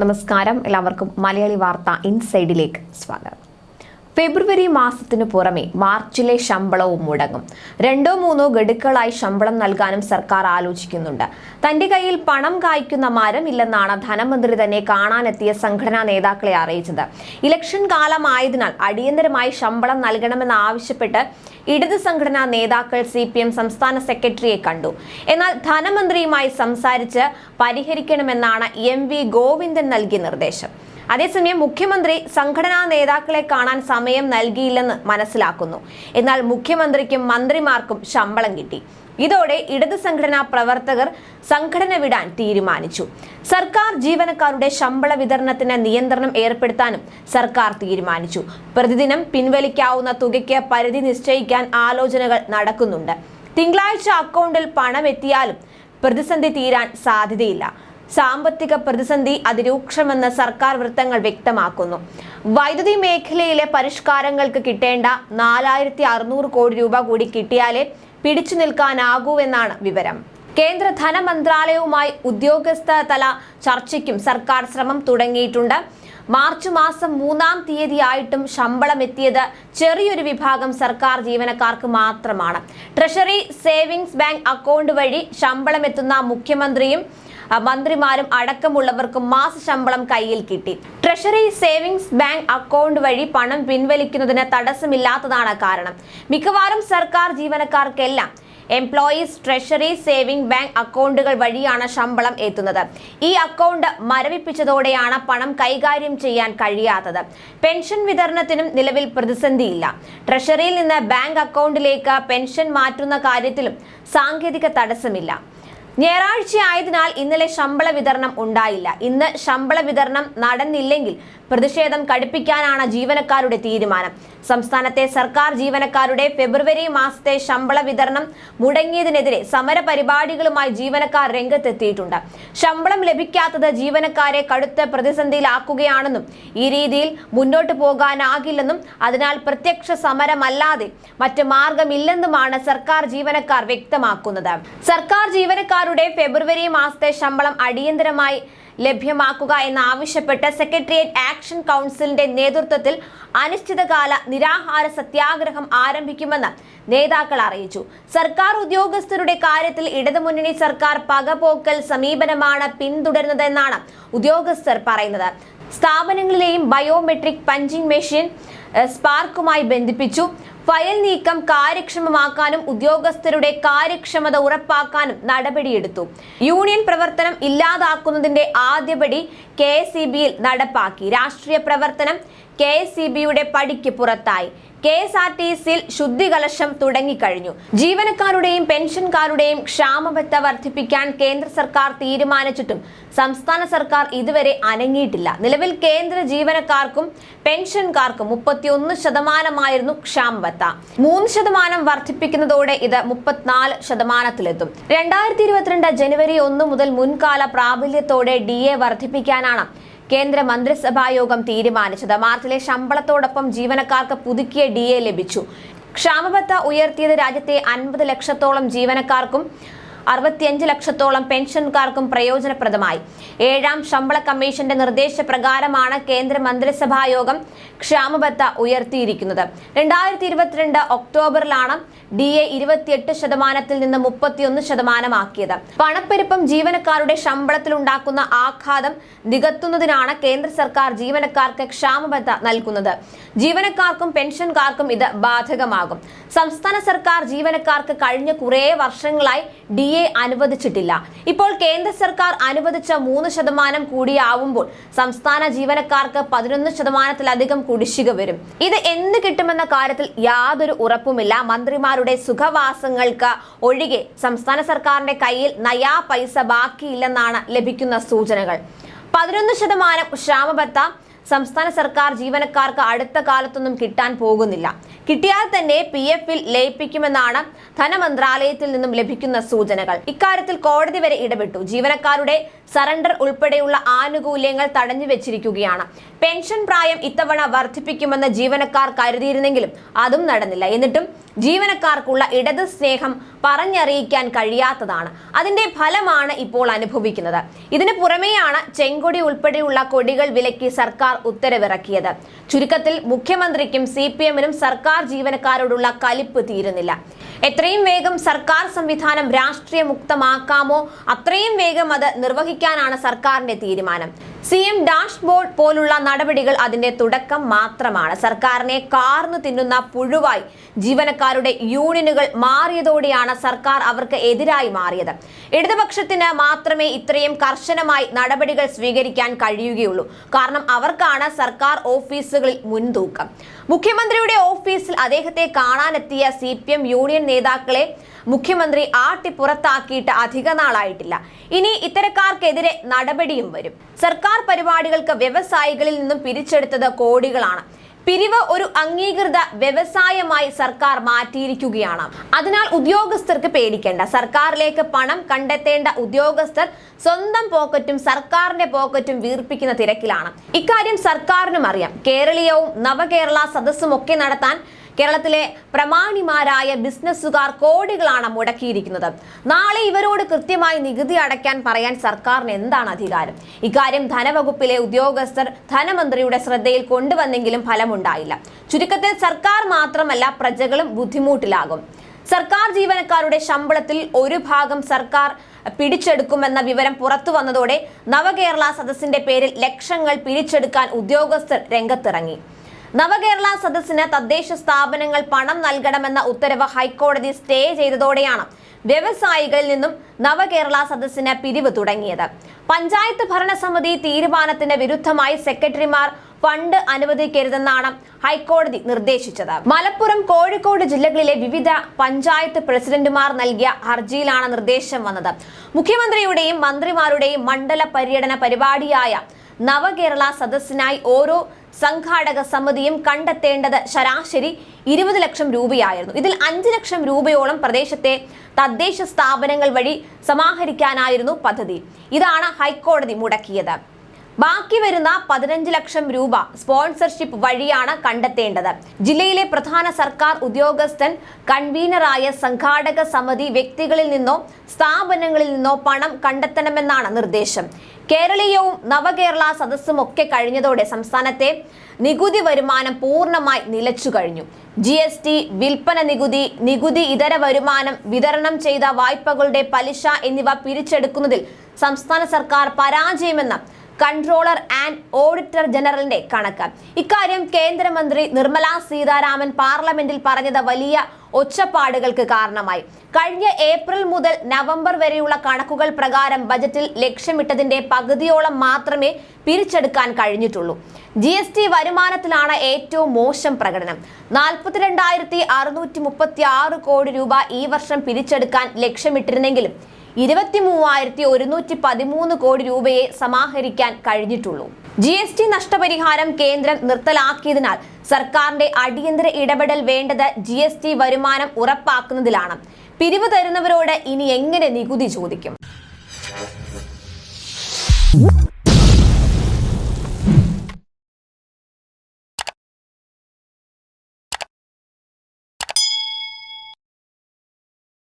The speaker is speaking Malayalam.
നമസ്കാരം. എല്ലാവർക്കും മലയാളി വാർത്ത ഇൻസൈഡിലേക്ക് സ്വാഗതം. ഫെബ്രുവരി മാസത്തിനു പുറമെ മാർച്ചിലെ ശമ്പളവും മുടങ്ങും. രണ്ടോ മൂന്നോ ഗഡുക്കളായി ശമ്പളം നൽകാനും സർക്കാർ ആലോചിക്കുന്നുണ്ട്. തന്റെ കയ്യിൽ പണം കായ്ക്കുന്ന മരമില്ലെന്നാണ് ധനമന്ത്രി തന്നെ കാണാനെത്തിയ സംഘടനാ നേതാക്കളെ അറിയിച്ചത്. ഇലക്ഷൻ കാലമായതിനാൽ അടിയന്തരമായി ശമ്പളം നൽകണമെന്ന് ആവശ്യപ്പെട്ട് ഇടത് സംഘടനാ നേതാക്കൾ സി പി എം സംസ്ഥാന സെക്രട്ടറിയെ കണ്ടു. എന്നാൽ ധനമന്ത്രിയുമായി സംസാരിച്ച് പരിഹരിക്കണമെന്നാണ് എം വി ഗോവിന്ദൻ നൽകിയ നിർദ്ദേശം. അതേസമയം മുഖ്യമന്ത്രി സംഘടനാ നേതാക്കളെ കാണാൻ സമയം നൽകിയില്ലെന്ന് മനസ്സിലാക്കുന്നു. എന്നാൽ മുഖ്യമന്ത്രിക്കും മന്ത്രിമാർക്കും ശമ്പളം കിട്ടി. ഇതോടെ ഇടത് സംഘടനാ പ്രവർത്തകർ സംഘടന വിടാൻ തീരുമാനിച്ചു. സർക്കാർ ജീവനക്കാരുടെ ശമ്പള വിതരണത്തിന് നിയന്ത്രണം ഏർപ്പെടുത്താനും സർക്കാർ തീരുമാനിച്ചു. പ്രതിദിനം പിൻവലിക്കാവുന്ന തുകയ്ക്ക് പരിധി നിശ്ചയിക്കാൻ ആലോചനകൾ നടക്കുന്നുണ്ട്. തിങ്കളാഴ്ച അക്കൗണ്ടിൽ പണമെത്തിയാലും പ്രതിസന്ധി തീരാൻ സാധ്യതയില്ല. സാമ്പത്തിക പ്രതിസന്ധി അതിരൂക്ഷമെന്ന് സർക്കാർ വൃത്തങ്ങൾ വ്യക്തമാക്കുന്നു. വൈദ്യുതി മേഖലയിലെ പരിഷ്കാരങ്ങൾക്ക് കിട്ടേണ്ട നാലായിരത്തി അറുന്നൂറ് കോടി രൂപ കൂടി കിട്ടിയാലേ പിടിച്ചു നിൽക്കാനാകൂവെന്നാണ് വിവരം. കേന്ദ്ര ധനമന്ത്രാലയവുമായി ഉദ്യോഗസ്ഥ തല ചർച്ചയ്ക്കും സർക്കാർ ശ്രമം തുടങ്ങിയിട്ടുണ്ട്. മാർച്ച് മാസം മൂന്നാം തീയതിയായിട്ടും ശമ്പളം എത്തിയത് ചെറിയൊരു വിഭാഗം സർക്കാർ ജീവനക്കാർക്ക് മാത്രമാണ്. ട്രഷറി സേവിങ്സ് ബാങ്ക് അക്കൗണ്ട് വഴി ശമ്പളം എത്തുന്ന മുഖ്യമന്ത്രിയും മന്ത്രിമാരും അടക്കമുള്ളവർക്കും മാസ ശമ്പളം കയ്യിൽ കിട്ടി. ട്രഷറി സേവിങ്സ് ബാങ്ക് അക്കൗണ്ട് വഴി പണം പിൻവലിക്കുന്നതിന് തടസ്സമില്ലാത്തതാണ് കാരണം. മിക്കവാറും സർക്കാർ ജീവനക്കാർക്കെല്ലാം എംപ്ലോയീസ് ട്രഷറി സേവിംഗ് ബാങ്ക് അക്കൗണ്ടുകൾ വഴിയാണ് ശമ്പളം എത്തുന്നത്. ഈ അക്കൗണ്ട് മരവിപ്പിച്ചതോടെയാണ് പണം കൈകാര്യം ചെയ്യാൻ കഴിയാത്തത്. പെൻഷൻ വിതരണത്തിനും നിലവിൽ പ്രതിസന്ധിയില്ല. ട്രഷറിയിൽ നിന്ന് ബാങ്ക് അക്കൗണ്ടിലേക്ക് പെൻഷൻ മാറ്റുന്ന കാര്യത്തിലും സാങ്കേതിക തടസ്സമില്ല. ഞായറാഴ്ച ആയതിനാൽ ഇന്നലെ ശമ്പള വിതരണം ഉണ്ടായില്ല. ഇന്ന് ശമ്പള വിതരണം നടന്നില്ലെങ്കിൽ പ്രതിഷേധം കടുപ്പിക്കാനാണ് ജീവനക്കാരുടെ തീരുമാനം. സംസ്ഥാനത്തെ സർക്കാർ ജീവനക്കാരുടെ ഫെബ്രുവരി മാസത്തെ ശമ്പള വിതരണം മുടങ്ങിയതിനെതിരെ സമര പരിപാടികളുമായി ജീവനക്കാർ രംഗത്തെത്തിയിട്ടുണ്ട്. ശമ്പളം ലഭിക്കാത്തത് ജീവനക്കാരെ കടുത്ത പ്രതിസന്ധിയിലാക്കുകയാണെന്നും ഈ രീതിയിൽ മുന്നോട്ട് പോകാനാകില്ലെന്നും അതിനാൽ പ്രത്യക്ഷ സമരമല്ലാതെ മറ്റ് മാർഗമില്ലെന്നുമാണ് സർക്കാർ ജീവനക്കാർ വ്യക്തമാക്കുന്നത്. സർക്കാർ ജീവനക്കാരുടെ ഫെബ്രുവരി മാസത്തെ ശമ്പളം അടിയന്തരമായി ലഭ്യമാക്കുക എന്നാവശ്യപ്പെട്ട് സെക്രട്ടേറിയറ്റ് ആക്ഷൻ കൗൺസിലിന്റെ നേതൃത്വത്തിൽ അനിശ്ചിതകാല നിരാഹാര സത്യാഗ്രഹം ആരംഭിക്കുമെന്ന് നേതാക്കൾ അറിയിച്ചു. സർക്കാർ ഉദ്യോഗസ്ഥരുടെ കാര്യത്തിൽ ഇടതുമുന്നണി സർക്കാർ പകപോക്കൽ സമീപനമാണ് പിന്തുടരുന്നതെന്നാണ് ഉദ്യോഗസ്ഥർ പറയുന്നത്. സ്ഥാപനങ്ങളിലെയും ബയോമെട്രിക് പഞ്ചിംഗ് മെഷീൻ സ്പാർക്കുമായി ബന്ധിപ്പിച്ചു. ഫയൽ നീക്കം കാര്യക്ഷമമാക്കാനും ഉദ്യോഗസ്ഥരുടെ കാര്യക്ഷമത ഉറപ്പാക്കാനും നടപടിയെടുത്തു. യൂണിയൻ പ്രവർത്തനം ഇല്ലാതാക്കുന്നതിന്റെ ആദ്യപടി കെ എസ് നടപ്പാക്കി. രാഷ്ട്രീയ പ്രവർത്തനം കെ എസ് പടിക്ക് പുറത്തായി. കെ എസ് ആർ ടി സിയിൽ ശുദ്ധികലശം തുടങ്ങിക്കഴിഞ്ഞു. ജീവനക്കാരുടെയും പെൻഷൻകാരുടെയും ക്ഷാമബത്ത വർദ്ധിപ്പിക്കാൻ കേന്ദ്ര സർക്കാർ തീരുമാനിച്ചിട്ടും സംസ്ഥാന സർക്കാർ ഇതുവരെ അനങ്ങിയിട്ടില്ല. നിലവിൽ കേന്ദ്ര ജീവനക്കാർക്കും പെൻഷൻകാർക്കും മുപ്പത്തിയൊന്ന് ശതമാനമായിരുന്നു ക്ഷാമബത്ത മൂന്ന് ശതമാനം വർദ്ധിപ്പിക്കുന്നതോടെ ഇത് മുപ്പത്തിനാല് ശതമാനത്തിലെത്തും. രണ്ടായിരത്തി ഇരുപത്തിരണ്ട് ജനുവരി ഒന്ന് മുതൽ മുൻകാല പ്രാബല്യത്തോടെ ഡി എ വർദ്ധിപ്പിക്കാനാണ് കേന്ദ്ര മന്ത്രിസഭായോഗം തീരുമാനിച്ചത്. മാർച്ചിലെ ശമ്പളത്തോടൊപ്പം ജീവനക്കാർക്ക് പുതുക്കിയ ഡി ലഭിച്ചു. ക്ഷാമബത്ത ഉയർത്തിയത് രാജ്യത്തെ അൻപത് ലക്ഷത്തോളം ജീവനക്കാർക്കും അറുപത്തിയഞ്ച് ലക്ഷത്തോളം പെൻഷൻകാർക്കും പ്രയോജനപ്രദമായി. ഏഴാം ശമ്പള കമ്മീഷന്റെ നിർദ്ദേശപ്രകാരമാണ് കേന്ദ്ര മന്ത്രിസഭാ യോഗം ക്ഷാമബത്ത ഉയർത്തിയിരിക്കുന്നത്. രണ്ടായിരത്തി ഇരുപത്തിരണ്ട് ഒക്ടോബറിലാണ് ഡി എ ഇരുപത്തിയെട്ട് ശതമാനത്തിൽ നിന്ന് മുപ്പത്തിയൊന്ന് ശതമാനമാക്കിയത്. പണപ്പെരുപ്പം ജീവനക്കാരുടെ ശമ്പളത്തിലുണ്ടാക്കുന്ന ആഘാതം നികത്തുന്നതിനാണ് കേന്ദ്ര സർക്കാർ ജീവനക്കാർക്ക് ക്ഷാമബത്ത നൽകുന്നത്. ജീവനക്കാർക്കും പെൻഷൻകാർക്കും ഇത് ബാധകമാകും. സംസ്ഥാന സർക്കാർ ജീവനക്കാർക്ക് കഴിഞ്ഞ കുറേ വർഷങ്ങളായി ഡി എ അനുവദിച്ചിട്ടില്ല. ഇപ്പോൾ കേന്ദ്ര സർക്കാർ അനുവദിച്ച മൂന്ന് ശതമാനം കൂടിയാവുമ്പോൾ സംസ്ഥാന ജീവനക്കാർക്ക് പതിനൊന്ന് ശതമാനത്തിലധികം കുടിശ്ശിക വരും. ഇത് എന്ത് കിട്ടുമെന്ന കാര്യത്തിൽ യാതൊരു ഉറപ്പുമില്ല. മന്ത്രിമാരുടെ സുഖവാസങ്ങൾക്ക് ഒഴികെ സംസ്ഥാന സർക്കാരിന്റെ കയ്യിൽ നയാ പൈസ ബാക്കിയില്ലെന്നാണ് ലഭിക്കുന്ന സൂചനകൾ. പതിനൊന്ന് ശതമാനം ക്ഷാമബത്ത സംസ്ഥാന സർക്കാർ ജീവനക്കാർക്ക് അടുത്ത കാലത്തൊന്നും കിട്ടാൻ പോകുന്നില്ല. കിട്ടിയാൽ തന്നെ പി എഫിൽ ലയിപ്പിക്കുമെന്നാണ് ധനമന്ത്രാലയത്തിൽ നിന്നും ലഭിക്കുന്ന സൂചനകൾ. ഇക്കാര്യത്തിൽ കോടതി വരെ ഇടപെട്ടു. ജീവനക്കാരുടെ സറണ്ടർ ഉൾപ്പെടെയുള്ള ആനുകൂല്യങ്ങൾ തടഞ്ഞു വെച്ചിരിക്കുകയാണ്. പെൻഷൻ പ്രായം ഇത്തവണ വർദ്ധിപ്പിക്കുമെന്ന് ജീവനക്കാർ കരുതിയിരുന്നെങ്കിലും അതും നടന്നില്ല. എന്നിട്ടും ജീവനക്കാർക്കുള്ള ഇടത് സ്നേഹം പറഞ്ഞറിയിക്കാൻ കഴിയാത്തതാണ്. അതിന്റെ ഫലമാണ് ഇപ്പോൾ അനുഭവിക്കുന്നത്. ഇതിന് പുറമെയാണ് ചെങ്കൊടി ഉൾപ്പെടെയുള്ള കൊടികൾ വിലക്കി സർക്കാർ ഉത്തരവിറക്കിയത്. ചുരുക്കത്തിൽ മുഖ്യമന്ത്രിക്കും സി പി എമ്മിനും സർക്കാർ ജീവനക്കാരോടുള്ള കലിപ്പ് തീരുന്നില്ല. എത്രയും വേഗം സർക്കാർ സംവിധാനം രാഷ്ട്രീയ മുക്തമാക്കാമോ അത്രയും വേഗം അത് നിർവഹിക്കാനാണ് സർക്കാരിന്റെ തീരുമാനം. സി എം ഡാഷ്ബോർഡ് പോലുള്ള നടപടികൾ അതിന്റെ തുടക്കം മാത്രമാണ്. സർക്കാരിനെ കാർന്നു തിന്നുന്ന പുഴുവായി ജീവനക്കാരുടെ യൂണിയനുകൾ മാറിയതോടെയാണ് സർക്കാർ അവർക്ക് എതിരായി മാറിയത്. ഇടതുപക്ഷത്തിന് മാത്രമേ ഇത്രയും കർശനമായി നടപടികൾ സ്വീകരിക്കാൻ കഴിയുകയുള്ളൂ. കാരണം അവർക്കാണ് സർക്കാർ ഓഫീസുകളിൽ മുൻതൂക്കം. മുഖ്യമന്ത്രിയുടെ ഓഫീസിൽ അദ്ദേഹത്തെ കാണാനെത്തിയ സി യൂണിയൻ നേതാക്കളെ മുഖ്യമന്ത്രി ആട്ടി പുറത്താക്കിയിട്ട് അധിക നാളായിട്ടില്ല. ഇനി ഇത്തരക്കാർക്കെതിരെ നടപടിയും വരും. സർക്കാർ പരിപാടികൾക്ക് വ്യവസായികളിൽ നിന്നും പിരിച്ചെടുത്തത് കോടികളാണ്. പിരിവ് ഒരു അംഗീകൃത വ്യവസായമായി സർക്കാർ മാറ്റിയിരിക്കുകയാണ്. അതിനാൽ ഉദ്യോഗസ്ഥർക്ക് പേടിക്കേണ്ട. സർക്കാരിലേക്ക് പണം കണ്ടെത്തേണ്ട ഉദ്യോഗസ്ഥർ സ്വന്തം പോക്കറ്റും സർക്കാരിന്റെ പോക്കറ്റും വീർപ്പിക്കുന്ന തിരക്കിലാണ്. ഇക്കാര്യം സർക്കാരിനും അറിയാം. കേരളീയവും നവകേരള സദസ്സും ഒക്കെ നടത്താൻ കേരളത്തിലെ പ്രമാണിമാരായ ബിസിനസ്സുകാർ കോടികളാണ് മുടക്കിയിരിക്കുന്നത്. നാളെ ഇവരോട് കൃത്യമായി നികുതി അടയ്ക്കാൻ പറയാൻ സർക്കാരിന് എന്താണ് അധികാരം? ഇക്കാര്യം ധനവകുപ്പിലെ ഉദ്യോഗസ്ഥർ ധനമന്ത്രിയുടെ ശ്രദ്ധയിൽ കൊണ്ടുവന്നെങ്കിലും ഫലമുണ്ടായില്ല. ചുരുക്കത്തിൽ സർക്കാർ മാത്രമല്ല പ്രജകളും ബുദ്ധിമുട്ടിലാകും. സർക്കാർ ജീവനക്കാരുടെ ശമ്പളത്തിൽ ഒരു ഭാഗം സർക്കാർ പിടിച്ചെടുക്കുമെന്ന വിവരം പുറത്തു വന്നതോടെ നവകേരള സദസ്സിന്റെ പേരിൽ ലക്ഷങ്ങൾ പിരിച്ചെടുക്കാൻ ഉദ്യോഗസ്ഥർ രംഗത്തിറങ്ങി. നവകേരള സദസ്സിന് തദ്ദേശ സ്ഥാപനങ്ങൾ പണം നൽകണമെന്ന ഉത്തരവ് ഹൈക്കോടതി സ്റ്റേ ചെയ്തതോടെയാണ് വ്യവസായികളിൽ നിന്നും നവകേരള സദസ്സിന് പിരിവ് തുടങ്ങിയത്. പഞ്ചായത്ത് ഭരണസമിതി തീരുമാനത്തിന് വിരുദ്ധമായി സെക്രട്ടറിമാർ ഫണ്ട് അനുവദിക്കരുതെന്നാണ് ഹൈക്കോടതി നിർദ്ദേശിച്ചത്. മലപ്പുറം കോഴിക്കോട് ജില്ലകളിലെ വിവിധ പഞ്ചായത്ത് പ്രസിഡന്റുമാർ നൽകിയ ഹർജിയിലാണ് നിർദ്ദേശം വന്നത്. മുഖ്യമന്ത്രിയുടെയും മന്ത്രിമാരുടെയും മണ്ഡല പര്യടന പരിപാടിയായ നവകേരള സദസ്സിനായി ഓരോ സംഘാടക സമിതിയും കണ്ടെത്തേണ്ടത് ശരാശരി ഇരുപത് ലക്ഷം രൂപയായിരുന്നു. ഇതിൽ അഞ്ച് ലക്ഷം രൂപയോളം പ്രദേശത്തെ തദ്ദേശ സ്ഥാപനങ്ങൾ വഴി സമാഹരിക്കാനായിരുന്നു പദ്ധതി. ഇതാണ് ഹൈക്കോടതി മുടക്കിയത്. ബാക്കി വരുന്ന പതിനഞ്ച് ലക്ഷം രൂപ സ്പോൺസർഷിപ്പ് വഴിയാണ് കണ്ടെത്തേണ്ടത്. ജില്ലയിലെ പ്രധാന സർക്കാർ ഉദ്യോഗസ്ഥൻ കൺവീനറായ സംഘാടക സമിതി വ്യക്തികളിൽ നിന്നോ സ്ഥാപനങ്ങളിൽ നിന്നോ പണം കണ്ടെത്തണമെന്നാണ് നിർദ്ദേശം. കേരളീയവും നവകേരള സദസ്സും ഒക്കെ കഴിഞ്ഞതോടെ സംസ്ഥാനത്തെ നികുതി വരുമാനം പൂർണമായി നിലച്ചു കഴിഞ്ഞു. ജി എസ് ടി വിൽപ്പന നികുതി നികുതി ഇതര വരുമാനം വിതരണം ചെയ്ത വായ്പകളുടെ പലിശ എന്നിവ പിരിച്ചെടുക്കുന്നതിൽ സംസ്ഥാന സർക്കാർ പരാജയമെന്ന് കൺട്രോളർ ആൻഡ് ഓഡിറ്റർ ജനറലിന്റെ കണക്ക്. ഇക്കാര്യം കേന്ദ്രമന്ത്രി നിർമ്മല സീതാരാമൻ പാർലമെന്റിൽ പറഞ്ഞത് വലിയ ഒച്ചപ്പാടുകൾക്ക് കാരണമായി. കഴിഞ്ഞ ഏപ്രിൽ മുതൽ നവംബർ വരെയുള്ള കണക്കുകൾ പ്രകാരം ബജറ്റിൽ ലക്ഷ്യമിട്ടതിന്റെ പകുതിയോളം മാത്രമേ പിരിച്ചെടുക്കാൻ കഴിഞ്ഞിട്ടുള്ളൂ. ജി എസ് ടി വരുമാനത്തിലാണ് ഏറ്റവും മോശം പ്രകടനം. നാൽപ്പത്തിരണ്ടായിരത്തി അറുന്നൂറ്റി മുപ്പത്തി ആറ് കോടി രൂപ ഈ വർഷം പിരിച്ചെടുക്കാൻ ലക്ഷ്യമിട്ടിരുന്നെങ്കിലും ഇരുപത്തി മൂവായിരത്തി ഒരുന്നൂറ്റി പതിമൂന്ന് കോടി രൂപയെ സമാഹരിക്കാൻ കഴിഞ്ഞിട്ടുള്ളൂ. ജി എസ് ടി നഷ്ടപരിഹാരം കേന്ദ്രം നിർത്തലാക്കിയതിനാൽ സർക്കാരിന്റെ അടിയന്തര ഇടപെടൽ വേണ്ടത് ജി എസ് ടി വരുമാനം ഉറപ്പാക്കുന്നതിലാണ്. പിരിവ് തരുന്നവരോട് ഇനി എങ്ങനെ നികുതി ചോദിക്കും?